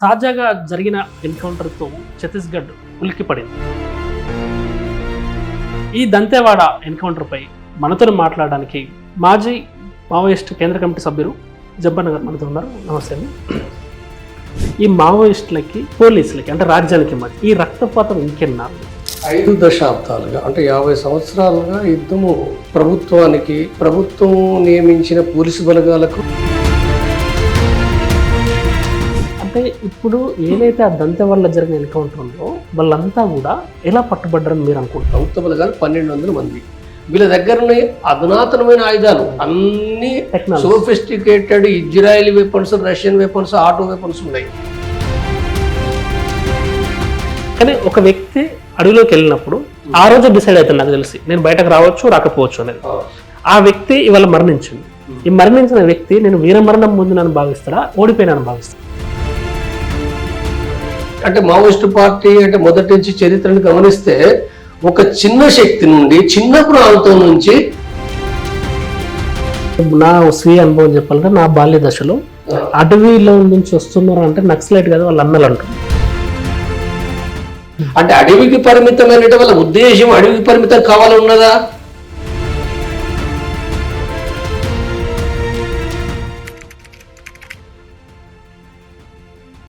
తాజాగా జరిగిన ఎన్కౌంటర్తో ఛత్తీస్గఢ్ ఉలిక్కిపడింది ఈ దంతేవాడ ఎన్కౌంటర్పై మనతో మాట్లాడడానికి మాజీ మావోయిస్ట్ కేంద్ర కమిటీ సభ్యులు జబ్బన్న గారు మనతో ఉన్నారు. నమస్తే అండి. ఈ మావోయిస్టులకి పోలీసులకి అంటే రాజ్యానికి మధ్య ఈ రక్తపాతం ఇంకెన్నాళ్ళు ఐదు దశాబ్దాలుగా అంటే యాభై సంవత్సరాలుగా యుద్ధము ప్రభుత్వానికి ప్రభుత్వం నియమించిన పోలీసు బలగాలకు అంటే ఇప్పుడు ఏదైతే ఆ దంతె వల్ల జరిగిన ఎన్కౌంటర్ ఉందో వాళ్ళంతా కూడా ఎలా పట్టుబడ్డారని మీరు అనుకుంటారు ప్రభుత్వ బలగాలు పన్నెండు వందల మంది. వీళ్ళ దగ్గర ఉన్న అధునాతనమైన ఆయుధాలు అన్ని sophisticated Israel weapons Russian weapons auto weapons ఉన్నాయి. కానీ ఒక వ్యక్తి అడవిలోకి వెళ్ళినప్పుడు ఆ రోజు డిసైడ్ అవుతుంది నాకు తెలిసి నేను బయటకు రావచ్చు రాకపోవచ్చు అనేది. ఆ. వ్యక్తి ఇవాళ మరణించింది. ఈ మరణించిన వ్యక్తి నేను వీరమరణం పొందినని భావిస్తాడా? ఓడిపోయినాను భావిస్తాడా? అంటే మావోయిస్టు పార్టీ అంటే మొదటి నుంచి చరిత్రను గమనిస్తే ఒక చిన్న శక్తి నుండి చిన్న ప్రాంతం నుంచి నా స్వీయ అనుభవం చెప్పాలంటే నా బాల్య దశలో అడవిలో నుంచి వస్తున్నారు అంటే నక్సలైట్ కదా వాళ్ళు అన్నలు అంటారు. అంటే అడవికి పరిమితమైన వాళ్ళ ఉద్దేశం అడవికి పరిమితం కావాలన్నదా